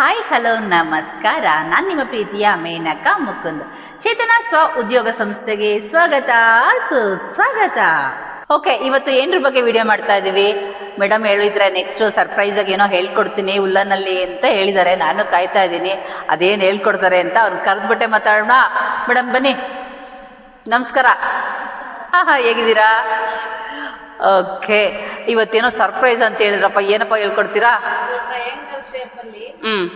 Hi hello ನಮಸ್ಕಾರ. ನಾನು ನಿಮ್ಮ ಪ್ರೀತಿಯ ಮೇನಕ ಮುಕುಂದ್. ಚೇತನ ಸ್ವ ಉದ್ಯೋಗ ಸಂಸ್ಥೆಗೆ ಸ್ವಾಗತ. ಸುಸ್ವಾಗತ ಓಕೆ ಇವತ್ತು ಏನರ ಬಗ್ಗೆ ವಿಡಿಯೋ ಮಾಡ್ತಾ ಇದ್ದೀವಿ ಮೇಡಮ್ ಹೇಳಿದ್ರೆ ನೆಕ್ಸ್ಟ್ ಸರ್ಪ್ರೈಸ್ ಆಗಿ ಏನೋ ಹೇಳ್ಕೊಡ್ತೀನಿ ಉಲ್ಲನಲ್ಲಿ ಅಂತ ಹೇಳಿದ್ದಾರೆ. ನಾನು ಕಾಯ್ತಾ ಇದ್ದೀನಿ ಅದೇನು ಹೇಳ್ಕೊಡ್ತಾರೆ ಅಂತ ಅವ್ರು ಕರೆದ್ಬಿಟ್ಟೆ ಮಾತಾಡೋಣ. ಮೇಡಮ್ ಬನ್ನಿ. ನಮಸ್ಕಾರ. ಹಾಂ ಹಾಂ ಹೇಗಿದ್ದೀರಾ? ಓಕೆ ಇವತ್ತೇನೋ ಸರ್ಪ್ರೈಸ್ ಅಂತ ಹೇಳಿದ್ರಪ್ಪ. ಏನಪ್ಪ ಹೇಳ್ಕೊಡ್ತೀರಾ? ಹ್ಮ್.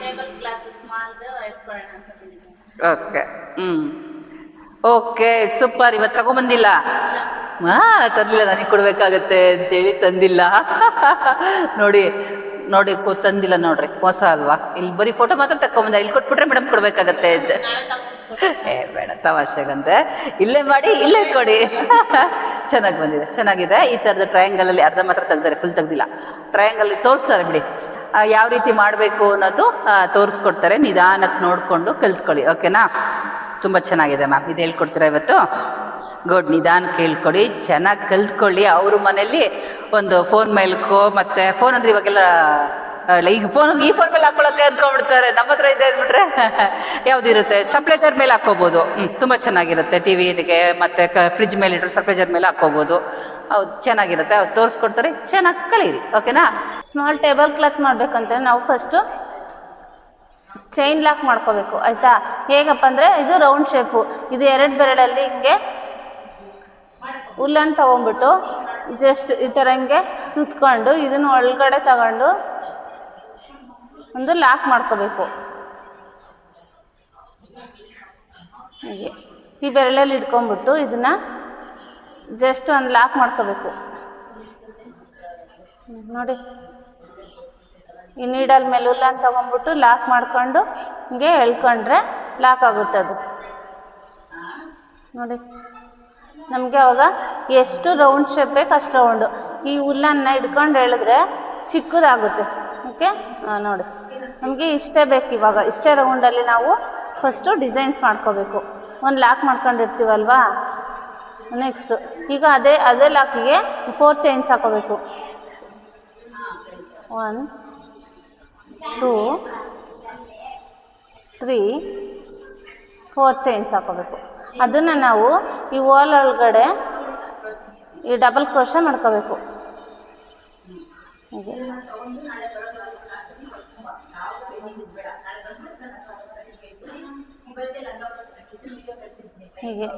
ಓಕೆ ಹ್ಮ್. ಓಕೆ ಸೂಪರ್ ಇವತ್ತು ತಗೊಂಬಂದಿಲ್ಲ? ಹಾ ತಂದಿಲ್ಲ ನನಗೆ ಕೊಡ್ಬೇಕಾಗತ್ತೆ ಅಂತೇಳಿ ತಂದಿಲ್ಲ. ನೋಡಿ ನೋಡಿ ಕೂತಂದಿಲ್ಲ ನೋಡ್ರಿ ಮೋಸ ಅಲ್ವಾ? ಇಲ್ಲಿ ಬರೀ ಫೋಟೋ ಮಾತ್ರ ತಕೊಂಬಂದ ಇಲ್ಲಿ ಕೊಟ್ಬಿಟ್ರೆ ಮೇಡಮ್ ಕೊಡ್ಬೇಕಾಗತ್ತೆ ಏ, ಬೇಡ ತಮಾಷೆಗಂತೆ ಇಲ್ಲೇ ಮಾಡಿ, ಇಲ್ಲೇ ಕೊಡಿ. ಚೆನ್ನಾಗಿ ಬಂದಿದೆ, ಚೆನ್ನಾಗಿದೆ. ಈ ಥರದ ಟ್ರಯಾಂಗಲ್ ಅಲ್ಲಿ ಅರ್ಧ ಮಾತ್ರ ತೆಗ್ದಾರೆ ಫುಲ್ ತೆಗ್ದಿಲ್ಲ. ಟ್ರಯಾಂಗಲ್ ತೋರಿಸ್ತಾರೆ ಬಿಡಿ. ಯಾವ ರೀತಿ ಮಾಡಬೇಕು ಅನ್ನೋದು ತೋರಿಸ್ಕೊಡ್ತಾರೆ. ನಿಧಾನಕ್ಕೆ ನೋಡಿಕೊಂಡು ಕಲ್ತ್ಕೊಳ್ಳಿ ಓಕೆನಾ ತುಂಬ ಚೆನ್ನಾಗಿದೆ ಮ್ಯಾಮ್ ಇದು ಹೇಳ್ಕೊಡ್ತೀರಾ ಇವತ್ತು? ಗುಡ್ ನಿಧಾನ ಕೇಳ್ಕೊಳ್ಳಿ, ಚೆನ್ನಾಗಿ ಕಲ್ತ್ಕೊಳ್ಳಿ. ಅವ್ರ ಮನೇಲಿ ಒಂದು ಫೋನ್ ಮೇಲ್ಕೋ ಮತ್ತು ಫೋನ್ ಅಂದ್ರೆ ಇವಾಗೆಲ್ಲ ಈಗ ಫೋನ್ ಈ ಫೋನ್ ಮೇಲೆ ಹಾಕೊಳ್ಳೋಕೆ ಅನ್ಕೊಂಡ್ಬಿಡ್ತಾರೆ. ನಮ್ಮ ಹತ್ರ ಇದೆ ಅಂದ್ಬಿಟ್ರೆ ಯಾವ್ದಿರುತ್ತೆ ಸ್ಟೆಪ್ಲೈಜರ್ ಮೇಲೆ ಹಾಕೋಬಹುದು ತುಂಬ ಚೆನ್ನಾಗಿರುತ್ತೆ. ಟಿ ವಿಗೆ ಮತ್ತು ಫ್ರಿಜ್ ಮೇಲೆ ಇಟ್ಟರು ಸ್ಟಪ್ಲೈಜರ್ ಮೇಲೆ ಹಾಕೋಬಹುದು ಅವ್ರು ಚೆನ್ನಾಗಿರುತ್ತೆ. ಅವ್ರು ತೋರಿಸ್ಕೊಡ್ತಾರೆ. ಚೆನ್ನಾಗಿ ಕಲೀರಿ, ಓಕೆನಾ? ಸ್ಮಾಲ್ ಟೇಬಲ್ ಕ್ಲಾತ್ ಮಾಡ್ಬೇಕಂದ್ರೆ ನಾವು ಫಸ್ಟು ಚೈನ್ ಲಾಕ್ ಮಾಡ್ಕೋಬೇಕು, ಆಯ್ತಾ? ಹೇಗಪ್ಪ ಅಂದರೆ ಇದು ರೌಂಡ್ ಶೇಪು ಇದು ಎರಡು ಬೆರಳಲ್ಲಿ ಹಿಂಗೆ ಹುಲ್ಲನ್ನು ತೊಗೊಂಬಿಟ್ಟು ಜಸ್ಟ್ ಈ ಥರ ಹಿಂಗೆ ಸುತ್ಕೊಂಡು ಇದನ್ನು ಒಳಗಡೆ ತಗೊಂಡು ಒಂದು ಲಾಕ್ ಮಾಡ್ಕೋಬೇಕು. ಹೀಗೆ. ಈ ಬೆರಳಲ್ಲಿ ಇಟ್ಕೊಂಬಿಟ್ಟು ಇದನ್ನ ಜಸ್ಟ್ ಒಂದು ಲಾಕ್ ಮಾಡ್ಕೋಬೇಕು. ನೋಡಿ. ಈ ನೀಡಲ್ ಮೇಲೆ ಹುಲ್ಲನ್ನು ತಗೊಂಡ್ಬಿಟ್ಟು ಲಾಕ್ ಮಾಡಿಕೊಂಡು ಹಿಂಗೆ ಎಳ್ಕೊಂಡ್ರೆ ಲಾಕ್ ಆಗುತ್ತೆ ಅದು. ನೋಡಿ. ನಮಗೆ ಅವಾಗ ಎಷ್ಟು ರೌಂಡ್ ಶೇಪ್ ಬೇಕು ಅಷ್ಟು ರೌಂಡು ಈ ಹುಲ್ಲನ್ನು ಹಿಡ್ಕೊಂಡು ಹೇಳಿದ್ರೆ ಚಿಕ್ಕದಾಗುತ್ತೆ. ಓಕೆ ನೋಡಿ. ನಮಗೆ ಇಷ್ಟೇ ಬೇಕು ಇವಾಗ. ಇಷ್ಟೇ ರೌಂಡಲ್ಲಿ ನಾವು ಫಸ್ಟು ಡಿಸೈನ್ಸ್ ಮಾಡ್ಕೋಬೇಕು. ಒಂದು ಲಾಕ್ ಮಾಡ್ಕೊಂಡಿರ್ತೀವಲ್ವಾ? ನೆಕ್ಸ್ಟು ಈಗ ಅದೇ ಅದೇ ಲಾಕಿಗೆ ಫೋರ್ ಚೈನ್ಸ್ ಹಾಕೋಬೇಕು. One two three four chains ಹಾಕೋಬೇಕು. ಅದನ್ನು ನಾವು ಈ ವಾಲ್ ಒಳಗಡೆ ಈ ಡಬಲ್ ಕ್ರೋಶ ಮಾಡ್ಕೋಬೇಕು. ಹೀಗೆ. ಹೀಗೆ.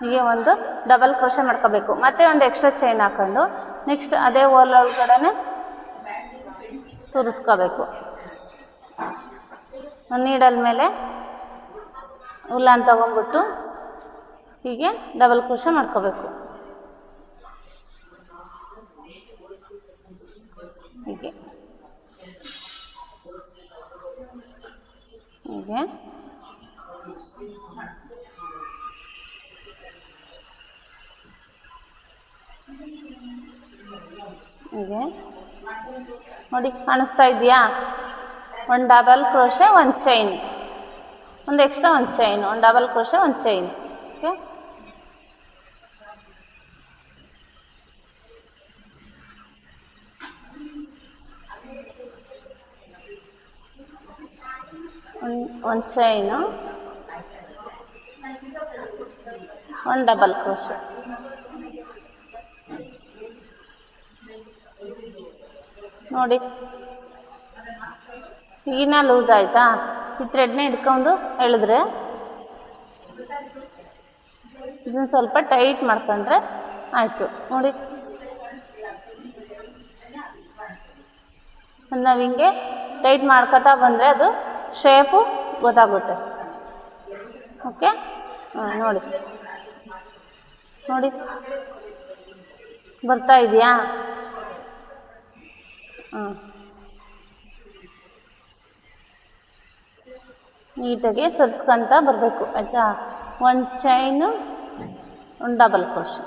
ಹೀಗೆ ಒಂದು ಡಬಲ್ ಕ್ರೋಶ ಮಾಡ್ಕೋಬೇಕು. ಮತ್ತೆ ಒಂದು ಎಕ್ಸ್ಟ್ರಾ ಚೈನ್ ಹಾಕೊಂಡು ನೆಕ್ಸ್ಟ್ ಅದೇ ವಾಲ್ ಒಳಗಡೆ ತುರಿಸ್ಕೋಬೇಕು. ನೀಡಲ್ ಮೇಲೆ ಹುಲ್ಲನ್ನು ತಗೊಂಡ್ಬಿಟ್ಟು ಹೀಗೆ ಡಬಲ್ ಕ್ರೋಶ ಮಾಡ್ಕೋಬೇಕು. ಹೀಗೆ. ಹೀಗೆ. ಹೀಗೆ. ನೋಡಿ ಕಾಣಿಸ್ತಾ ಇದೆಯಾ? ಒಂದು ಡಬಲ್ ಕ್ರೋಶೆ ಒಂದು ಚೈನ್ ಒಂದು ಎಕ್ಸ್ಟ್ರಾ ಒಂದು ಚೈನು ಒಂದು ಡಬಲ್ ಕ್ರೋಶ ಒಂದು ಚೈನ್ ಓಕೆ ಒಂದು ಚೈನು ಒಂದು ಡಬಲ್ ಕ್ರೋಶ ನೋಡಿ. ಈಗಿನ ಲೂಸ್ ಆಯಿತಾ? ಈ ಥ್ರೆಡ್ನೇ ಹಿಡ್ಕೊಂಡು ಎಳೆದ್ರೆ ಇದನ್ನು ಸ್ವಲ್ಪ ಟೈಟ್ ಮಾಡ್ಕೊಂಡ್ರೆ ಆಯಿತು. ನೋಡಿ. ನಾವು ಹಿಂಗೆ ಟೈಟ್ ಮಾಡ್ಕೊತಾ ಬಂದರೆ ಅದು ಶೇಪು ಗೊತ್ತಾಗುತ್ತೆ. ಓಕೆ ಹಾಂ, ನೋಡಿ. ನೋಡಿ. ಬರ್ತಾ ಇದೆಯಾ? ಹಾಂ. ನೀಟಾಗಿ ಸರಿಸ್ಕೊಂತ ಬರಬೇಕು, ಆಯಿತಾ? ಒಂದು ಚೈನು ಒಂದು ಡಬಲ್ ಕ್ರೋಶ್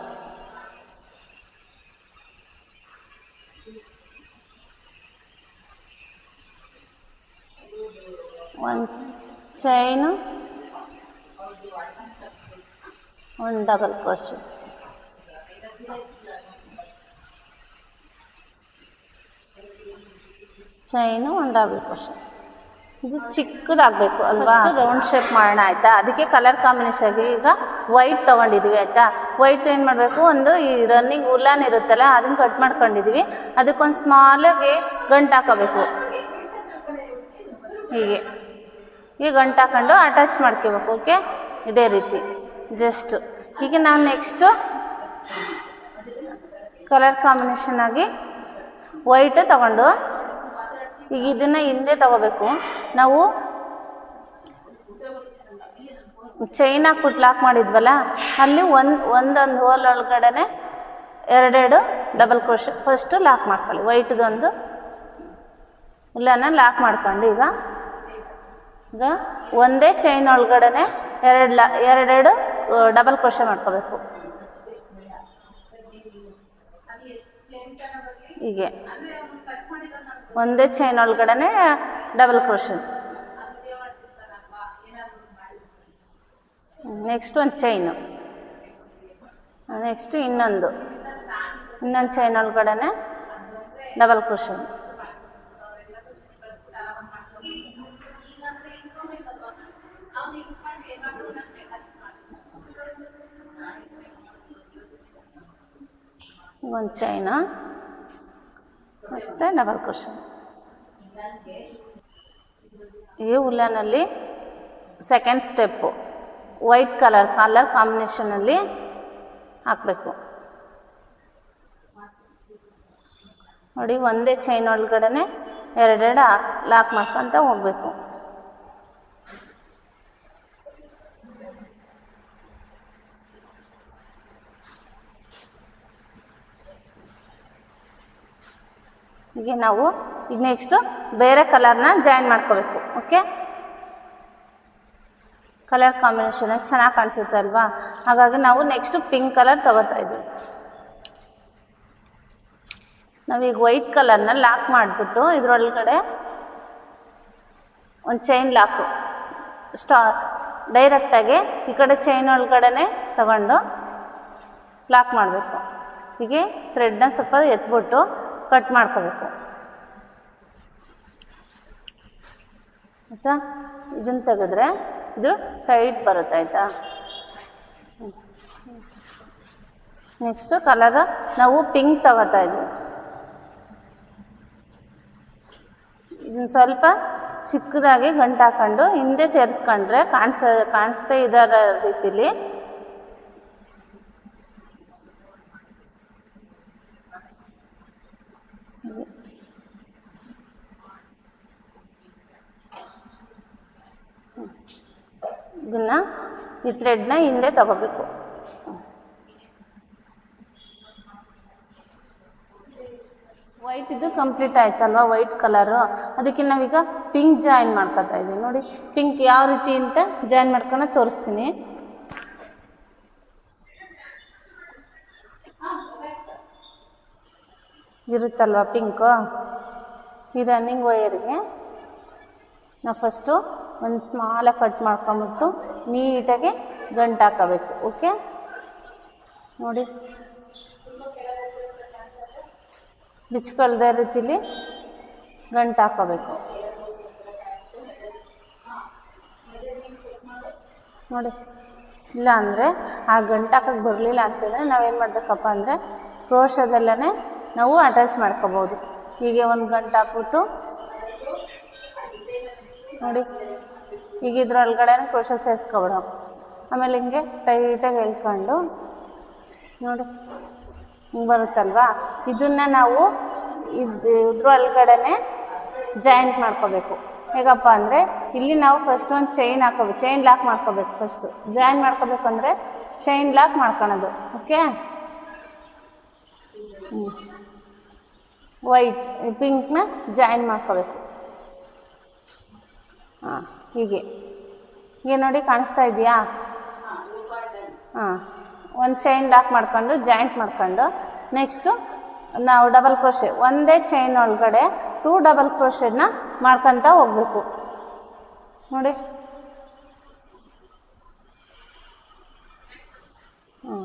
ಒಂದು ಚೈನು ಒಂದು ಡಬಲ್ ಕ್ರೋಶ್ ಚೈನು ಒಂದು ಡಬಲ್ ಕ್ರೋಶ್ ಇದು ಚಿಕ್ಕದಾಗಬೇಕು ಅಲ್ವಾ? ರೌಂಡ್ ಶೇಪ್ ಮಾಡೋಣ ಆಯ್ತಾ? ಅದಕ್ಕೆ ಕಲರ್ ಕಾಂಬಿನೇಷನ್ ಈಗ ವೈಟ್ ತೊಗೊಂಡಿದ್ದೀವಿ ಆಯಿತಾ? ವೈಟ್ ಏನು ಮಾಡಬೇಕು? ಒಂದು ಈ ರನ್ನಿಂಗ್ ಉಲ್ಲಾನ್ ಇರುತ್ತಲ್ಲ, ಅದನ್ನ ಕಟ್ ಮಾಡ್ಕೊಂಡಿದ್ದೀವಿ ಅದಕ್ಕೊಂದು ಸ್ಮಾಲಾಗಿ ಗಂಟು ಹಾಕೋಬೇಕು. ಹೀಗೆ. ಈ ಗಂಟು ಹಾಕೊಂಡು ಅಟ್ಯಾಚ್ ಮಾಡ್ಕೋಬೇಕು ಓಕೆ ಇದೇ ರೀತಿ. ಜಸ್ಟ್ ಹೀಗೆ ನಾವು ನೆಕ್ಸ್ಟು ಕಲರ್ ಕಾಂಬಿನೇಷನ್ ಆಗಿ ವೈಟ್ ತಗೊಂಡು ಈಗ ಇದನ್ನ ಹಿಂದೆ ತಗೋಬೇಕು. ನಾವು ಚೈನ್ ಹಾಕ್ಬಿಟ್ಟು ಲಾಕ್ ಮಾಡಿದ್ವಲ್ಲ, ಅಲ್ಲಿ ಒಂದು ಒಂದೊಂದು ಹೋಲ್ ಒಳಗಡೆನೆ ಎರಡೆರಡು ಡಬಲ್ ಕ್ರೋಶ ಫಸ್ಟು ಲಾಕ್ ಮಾಡ್ಕೊಳ್ಳಿ. ವೈಟ್ದೊಂದು ಇಲ್ಲನ ಲಾಕ್ ಮಾಡ್ಕೊಂಡು ಈಗ ಈಗ ಒಂದೇ ಚೈನ್ ಒಳಗಡೆನೆ ಎರಡು ಲಾ, ಎರಡೆರಡು ಡಬಲ್ ಕ್ರೋಶ ಮಾಡ್ಕೋಬೇಕು. ಹೀಗೆ. ಒಂದೇ ಚೈನ್ ಒಳಗಡೆ ಡಬಲ್ ಕ್ರೋಶನ್ ನೆಕ್ಸ್ಟ್ ಒಂದು ಚೈನು ನೆಕ್ಸ್ಟ್ ಇನ್ನೊಂದು. ಇನ್ನೊಂದು ಚೈನ್ ಒಳಗಡೆನೆ ಡಬಲ್ ಕ್ರೋಶನ್ ಒಂದು ಚೈನ ಮತ್ತು ಡಬಲ್ ಕ್ವಶನ್ ಈ ಉಲ್ಲನಲ್ಲಿ second step white colour colour ಕಾಂಬಿನೇಷನಲ್ಲಿ ಹಾಕಬೇಕು. ನೋಡಿ, ಒಂದೇ ಚೈನ್ ಒಳಗಡೆನೆ ಎರಡೆರಡು ಲಾಕ್ ಮಾಡ್ಕೊತ ಹೋಗ್ಬೇಕು. ಈಗ ನಾವು ಈಗ ನೆಕ್ಸ್ಟು ಬೇರೆ ಕಲರ್ನ ಜಾಯಿನ್ ಮಾಡ್ಕೋಬೇಕು ಓಕೆ ಕಲರ್ ಕಾಂಬಿನೇಷನ್ ಚೆನ್ನಾಗಿ ಕಾಣಿಸುತ್ತೆ ಅಲ್ವಾ? ಹಾಗಾಗಿ ನಾವು ನೆಕ್ಸ್ಟು ಪಿಂಕ್ ಕಲರ್ ತಗೋತಾ ಇದ್ವಿ. ನಾವೀಗ ವೈಟ್ ಕಲರ್ನ ಲಾಕ್ ಮಾಡಿಬಿಟ್ಟು ಇದರೊಳಗಡೆ ಒಂದು ಚೈನ್ ಲಾಕು ಸ್ಟಾ ಡೈರೆಕ್ಟಾಗಿ ಈ ಕಡೆ ಚೈನ್ ಒಳಗಡೆ ತಗೊಂಡು ಲಾಕ್ ಮಾಡಬೇಕು. ಹೀಗೆ ಥ್ರೆಡ್ನ ಸ್ವಲ್ಪ ಎತ್ಬಿಟ್ಟು ಕಟ್ ಮಾಡ್ಕೋಬೇಕು. ಆಯಿತಾ? ಇದನ್ನು ತೆಗೆದ್ರೆ ಇದು ಟೈಟ್ ಬರುತ್ತೆ, ಆಯಿತಾ? ನೆಕ್ಸ್ಟು ಕಲರ್ ನಾವು ಪಿಂಕ್ ತಗೋತಾ ಇದ್ವಿ. ಇದನ್ನು ಸ್ವಲ್ಪ ಚಿಕ್ಕದಾಗಿ ಗಂಟು ಹಾಕೊಂಡು ಹಿಂದೆ ಸೇರಿಸ್ಕೊಂಡ್ರೆ ಕಾಣಿಸ ಕಾಣಿಸ್ತೇ ಇದರ ರೀತಿಲಿ ಇದನ್ನ ಈ ಥ್ರೆಡ್ನ ಹಿಂದೆ ತಗೋಬೇಕು. ವೈಟ್ ಇದು ಕಂಪ್ಲೀಟ್ ಆಯ್ತಲ್ವಾ? ವೈಟ್ ಕಲರು ಅದಕ್ಕೆ ನಾವೀಗ ಪಿಂಕ್ ಜಾಯಿನ್ ಮಾಡ್ಕೊತಾ ಇದ್ದೀವಿ ನೋಡಿ ಪಿಂಕ್ ಯಾವ ರೀತಿ ಅಂತ ಜಾಯಿನ್ ಮಾಡ್ಕೊಂಡು ತೋರಿಸ್ತೀನಿ. ಇರುತ್ತಲ್ವಾ ಪಿಂಕು ಈ ರನ್ನಿಂಗ್ ವಯರಿಗೆ ನಾವು ಫಸ್ಟು ಒಂದು ಸ್ಮಾಲಾಗಿ ಕಟ್ ಮಾಡ್ಕೊಂಬಿಟ್ಟು ನೀಟಾಗಿ ಗಂಟು ಹಾಕೋಬೇಕು ಓಕೆ ನೋಡಿ. ಬಿಚ್ಕೊಳ್ದೇ ರೀತಿಲಿ ಗಂಟು ಹಾಕೋಬೇಕು. ನೋಡಿ. ಇಲ್ಲ ಅಂದರೆ ಆ ಗಂಟು ಹಾಕಕ್ಕೆ ಬರಲಿಲ್ಲ ಅಂತಂದರೆ ನಾವೇನು ಮಾಡಬೇಕಪ್ಪ ಅಂದರೆ ಕ್ರೋಶದಲ್ಲೇ ನಾವು ಅಟ್ಯಾಚ್ ಮಾಡ್ಕೋಬೋದು. ಹೀಗೆ ಒಂದು ಗಂಟು ಹಾಕ್ಬಿಟ್ಟು ನೋಡಿ. ಈಗ ಇದ್ರೊಳಗಡೆ ಕ್ರೋಶ ಸೇರಿಸ್ಕೊಬಿಡೋ ಆಮೇಲೆ ಹಿಂಗೆ ಟೈಟಾಗಿ ಎಳ್ಕೊಂಡು ನೋಡಿ, ಹಿಂಗೆ ಬರುತ್ತಲ್ವಾ? ಇದನ್ನ ನಾವು ಇದು ಇದ್ರೊಳಗಡೆ ಜಾಯಿಂಟ್ ಮಾಡ್ಕೋಬೇಕು. ಹೇಗಪ್ಪ ಅಂದರೆ, ಇಲ್ಲಿ ನಾವು ಫಸ್ಟ್ ಒಂದು ಚೈನ್ ಹಾಕೋಬೇಕು ಚೈನ್ ಲಾಕ್ ಮಾಡ್ಕೋಬೇಕು ಫಸ್ಟು ಜಾಯಿನ್ ಮಾಡ್ಕೋಬೇಕು ಅಂದರೆ ಚೈನ್ ಲಾಕ್ ಮಾಡ್ಕೊಳೋದು ಓಕೆ ವೈಟ್ ಪಿಂಕ್ನ ಜಾಯಿನ್ ಮಾಡ್ಕೋಬೇಕು. ಹಾಂ. ಹೀಗೆ. ಹೀಗೆ ನೋಡಿ ಕಾಣಿಸ್ತಾ ಇದೆಯಾ ಹಾಂ. ಒಂದು ಚೈನ್ ಲಾಕ್ ಮಾಡ್ಕೊಂಡು ಜಾಯಿಂಟ್ ಮಾಡ್ಕೊಂಡು ನೆಕ್ಸ್ಟು ನಾವು ಡಬಲ್ ಕ್ರೋಶೆ ಒಂದೇ ಚೈನ್ ಒಳಗಡೆ ಟೂ ಡಬಲ್ ಕ್ರೋಶೆನ ಮಾಡ್ಕೊತ ಹೋಗ್ಬೇಕು. ನೋಡಿ. ಹ್ಞೂ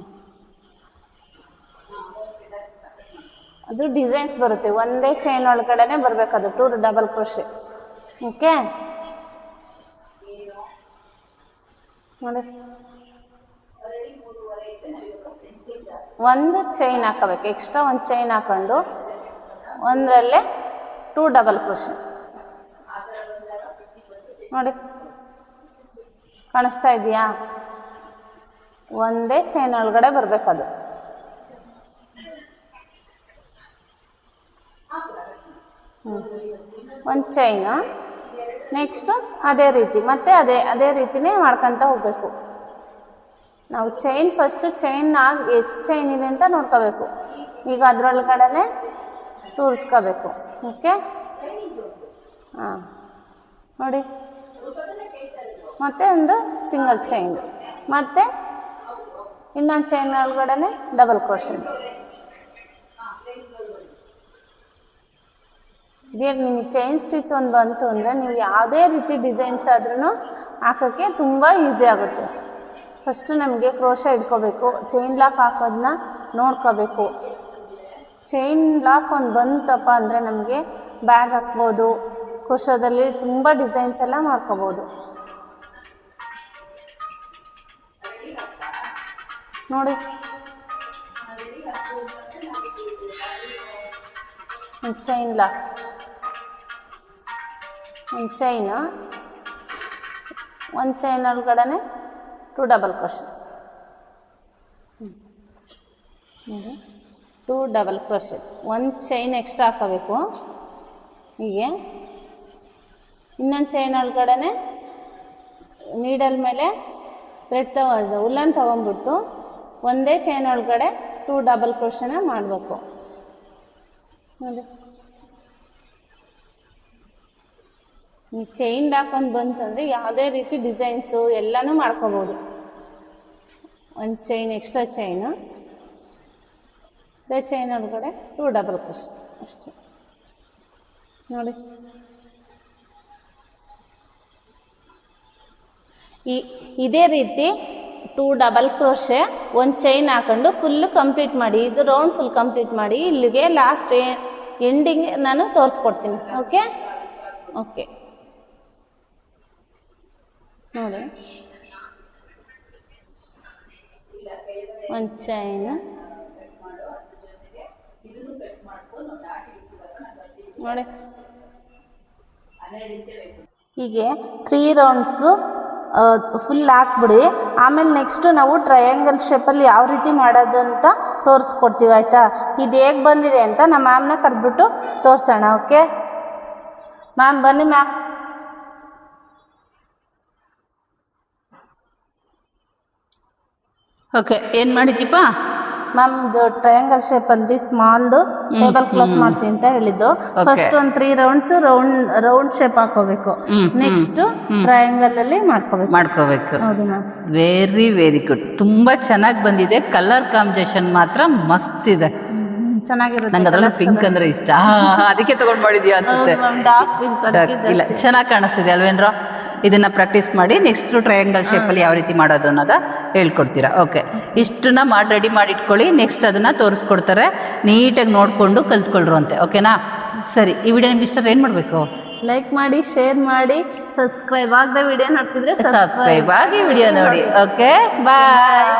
ಅದು ಡಿಸೈನ್ಸ್ ಬರುತ್ತೆ. ಒಂದೇ ಚೈನ್ ಒಳಗಡೆನೆ ಬರಬೇಕು ಅದು ಟೂ ಡಬಲ್ ಕ್ರೋಶೆ ಓಕೆ ನೋಡಿ. ಒಂದು ಚೈನ್ ಹಾಕೋಬೇಕು. ಎಕ್ಸ್ಟ್ರಾ ಒಂದು ಚೈನ್ ಹಾಕೊಂಡು ಒಂದರಲ್ಲೇ ಟೂ ಡಬಲ್ ಕ್ರೋಶೆ ನೋಡಿ. ಕಾಣಿಸ್ತಾ ಇದೆಯಾ? ಒಂದೇ ಚೈನ್ ಒಳಗಡೆ ಬರಬೇಕದು ಒಂದು ಚೈನು ನೆಕ್ಸ್ಟು ಅದೇ ರೀತಿ, ಮತ್ತೆ ಅದೇ ಅದೇ ರೀತಿನೇ ಮಾಡ್ಕೊತ ಹೋಗಬೇಕು. ನಾವು ಚೈನ್ ಫಸ್ಟು ಚೈನ್ ಆಗಿ ಎಷ್ಟು ಚೈನ್ ಇದೆ ಅಂತ ನೋಡ್ಕೋಬೇಕು. ಈಗ ಅದರೊಳಗಡೆ ತೋರಿಸ್ಕೋಬೇಕು ಓಕೆ ಹಾಂ. ನೋಡಿ. ಮತ್ತೆ ಒಂದು ಸಿಂಗಲ್ ಚೈನ್ ಮತ್ತೆ ಇನ್ನೊಂದು ಚೈನ್ ಒಳಗಡೆ ಡಬಲ್ ಕ್ರೋಶನ್ ಇದೇ ನಿಮಗೆ ಚೈನ್ ಸ್ಟಿಚ್ ಒಂದು ಬಂತು ಅಂದರೆ ನೀವು ಯಾವುದೇ ರೀತಿ ಡಿಸೈನ್ಸ್ ಆದ್ರೂ ಹಾಕೋಕ್ಕೆ ತುಂಬ ಈಸಿ ಆಗುತ್ತೆ. ಫಸ್ಟು ನಮಗೆ ಕ್ರೋಶ ಇಟ್ಕೋಬೇಕು ಚೈನ್ ಲಾಕ್ ಹಾಕೋದನ್ನ ನೋಡ್ಕೋಬೇಕು. ಚೈನ್ ಲಾಕ್ ಒಂದು ಬಂತಪ್ಪ ಅಂದರೆ ನಮಗೆ ಬ್ಯಾಗ್ ಹಾಕ್ಬೋದು ಕ್ರೋಶದಲ್ಲಿ ತುಂಬ ಡಿಸೈನ್ಸ್ ಎಲ್ಲ ಮಾಡ್ಕೋಬೋದು. ನೋಡಿ. ಚೈನ್ ಲಾಕ್ ಒಂದು ಚೈನು ಒಂದು ಚೈನ್ ಒಳಗಡೆ two double crochet two double crochet ಒಂದು ಚೈನ್ ಎಕ್ಸ್ಟ್ರಾ ಹಾಕೋಬೇಕು. ಹೀಗೆ. ಇನ್ನೊಂದು ಚೈನ್ ಒಳಗಡೆ ನೀಡಲ್ ಮೇಲೆ ಥ್ರೆಡ್ ತಗೋ ಉಲ್ಲನ್ ತೊಗೊಂಡ್ಬಿಟ್ಟು ಒಂದೇ ಚೈನ್ ಒಳಗಡೆ ಟೂ ಡಬಲ್ ಕ್ರೋಶನ ಮಾಡಬೇಕು. ನೋಡಿ. ನೀವು ಚೈನ್ ಹಾಕೊಂಡು ಬಂತಂದರೆ ಯಾವುದೇ ರೀತಿ ಡಿಸೈನ್ಸು ಎಲ್ಲನೂ ಮಾಡ್ಕೋಬೋದು. ಒಂದು ಚೈನ್ ಎಕ್ಸ್ಟ್ರಾ ಚೈನು ಅದೇ ಚೈನ್ ಒಳಗಡೆ ಟೂ ಡಬಲ್ ಕ್ರೋಶ್ ಅಷ್ಟೇ. ನೋಡಿ. ಈ, ಇದೇ ರೀತಿ ಟೂ ಡಬಲ್ ಕ್ರೋಶೆ ಒಂದು ಚೈನ್ ಹಾಕೊಂಡು ಫುಲ್ಲು ಕಂಪ್ಲೀಟ್ ಮಾಡಿ, ಇದು ರೌಂಡ್ ಫುಲ್ ಕಂಪ್ಲೀಟ್ ಮಾಡಿ ಇಲ್ಲಿಗೆ ಲಾಸ್ಟ್ ಎಂಡಿಂಗ್ ನಾನು ತೋರಿಸ್ಕೊಡ್ತೀನಿ. ಓಕೆ ಓಕೆ ನೋಡಿ ಒಂದು ಚೈನ್. ನೋಡಿ. ಹೀಗೆ ತ್ರೀ ರೌಂಡ್ಸು ಫುಲ್ ಹಾಕ್ಬಿಡಿ. ಆಮೇಲೆ ನೆಕ್ಸ್ಟು ನಾವು ಟ್ರಯಾಂಗಲ್ ಶೇಪಲ್ಲಿ ಯಾವ ರೀತಿ ಮಾಡೋದು ಅಂತ ತೋರಿಸ್ಕೊಡ್ತೀವಿ, ಆಯಿತಾ? ಇದು ಹೇಗೆ ಬಂದಿದೆ ಅಂತ ನಮ್ಮ ಮ್ಯಾಮ್ನ ಕರೆದ್ಬಿಟ್ಟು ತೋರಿಸೋಣ ಓಕೆ ಮ್ಯಾಮ್ ಬನ್ನಿ ಮ್ಯಾಮ್ ಓಕೆ ಏನು ಮಾಡಿದ್ದೀಪ ಮ್ಯಾಮ್ ಇದು ಟ್ರಯಾಂಗಲ್ ಅಲ್ಲಿ ಸ್ಮಾಲ್ದು ಟೇಬಲ್ ಕ್ಲಾತ್ ಮಾಡ್ತೀನಿ ಅಂತ ಹೇಳಿದ್ದು. ಫಸ್ಟ್ ಒಂದು three rounds round round shape ಹಾಕೋಬೇಕು ನೆಕ್ಸ್ಟ್ ಟ್ರಯಾಂಗಲ್ ಅಲ್ಲಿ ಮಾಡ್ಕೋಬೇಕು. ಮಾಡ್ಕೋಬೇಕು. ಹೌದು ಮ್ಯಾಮ್ ವೆರಿ ವೆರಿ ಗುಡ್ ತುಂಬಾ ಚೆನ್ನಾಗಿ ಬಂದಿದೆ. ಕಲರ್ ಕಾಂಬಿನೇಷನ್ ಮಾತ್ರ ಮಸ್ತ್ ಇದೆ. ಚೆನ್ನಾಗಿರುತ್ತೆ ನಂಗೆ ಅದರಲ್ಲಿ ಪಿಂಕ್ ಅಂದ್ರೆ ಇಷ್ಟ. ಅದಕ್ಕೆ ತಗೊಂಡ್ ಮಾಡಿದ್ಯಾ ಅನ್ಸುತ್ತೆ ಇಲ್ಲ ಚೆನ್ನಾಗಿ ಕಾಣಿಸ್ತಿದೆ ಅಲ್ವೇನ್ರೋ? ಇದನ್ನ ಪ್ರಾಕ್ಟೀಸ್ ಮಾಡಿ ನೆಕ್ಸ್ಟ್ ಟ್ರಯಾಂಗಲ್ ಶೇಪಲ್ಲಿ ಯಾವ ರೀತಿ ಮಾಡೋದು ಅನ್ನೋದ ಹೇಳ್ಕೊಡ್ತೀರಾ. ಓಕೆ ಇಷ್ಟನ್ನ ಮಾಡಿ ರೆಡಿ ಮಾಡಿ ಇಟ್ಕೊಳ್ಳಿ ನೆಕ್ಸ್ಟ್ ಅದನ್ನ ತೋರಿಸ್ಕೊಡ್ತಾರೆ. ನೀಟಾಗಿ ನೋಡಿಕೊಂಡು ಕಲ್ತ್ಕೊಳ್ರು ಅಂತೆ ಓಕೆನಾ ಸರಿ ಈ ವಿಡಿಯೋ ನಿಮ್ಗೆ ಇಷ್ಟ ಏನು ಮಾಡಬೇಕು? ಲೈಕ್ ಮಾಡಿ ಶೇರ್ ಮಾಡಿ ಸಬ್ಸ್ಕ್ರೈಬ್ ಆಗದೆ ವಿಡಿಯೋ ನೋಡ್ತಿದ್ರೆ ಸಬ್ಸ್ಕ್ರೈಬ್ ಆಗಿ ವಿಡಿಯೋ ನೋಡಿ. Okay bye